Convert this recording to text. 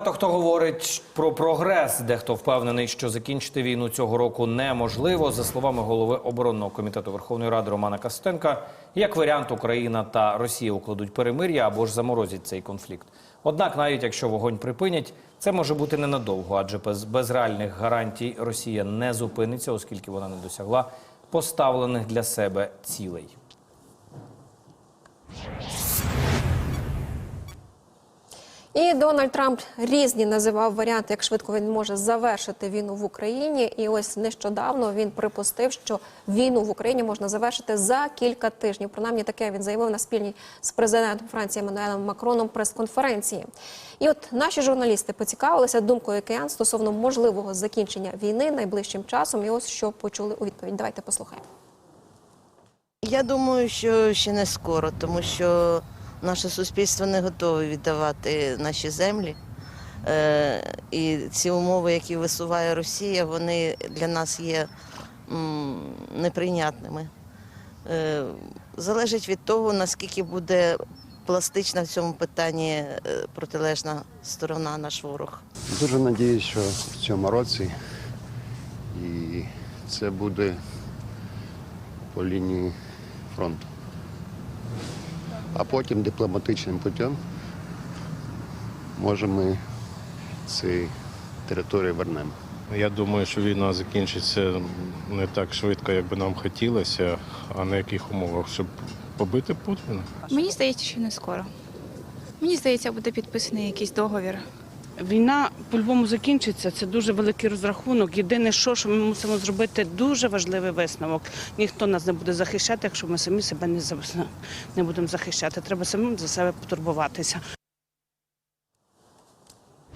Багато хто говорить про прогрес. Дехто впевнений, що закінчити війну цього року неможливо. За словами голови оборонного комітету Верховної Ради Романа Костенка, як варіант Україна та Росія укладуть перемир'я або ж заморозять цей конфлікт. Однак, навіть якщо вогонь припинять, це може бути ненадовго, адже без, без реальних гарантій Росія не зупиниться, оскільки вона не досягла поставлених для себе цілей. І Дональд Трамп різні називав варіанти, як швидко він може завершити війну в Україні. І ось нещодавно він припустив, що війну в Україні можна завершити за кілька тижнів. Принаймні таке він заявив на спільній з президентом Франції Еммануелем Макроном прес-конференції. І от наші журналісти поцікавилися думкою киян стосовно можливого закінчення війни найближчим часом. І ось що почули у відповідь. Давайте послухаємо. Я думаю, що ще не скоро, тому що наше суспільство не готове віддавати наші землі. Е, і ці умови, які висуває Росія, вони для нас є неприйнятними. Е, залежить від того, наскільки буде пластична в цьому питанні е, протилежна сторона, наш ворог. Дуже надіюсь, що в цьому році і це буде по лінії фронту. А потім дипломатичним путем може ми ці території вернемо. Я думаю, що війна закінчиться не так швидко, як би нам хотілося, а на яких умовах, щоб побити Путіна. Мені здається, що не скоро. Мені здається, буде підписаний якийсь договір. Війна по-любому закінчиться. Це дуже великий розрахунок. Єдине, що, що ми мусимо зробити, дуже важливий висновок. Ніхто нас не буде захищати, якщо ми самі себе не, не будемо захищати. Треба самим за себе потурбуватися.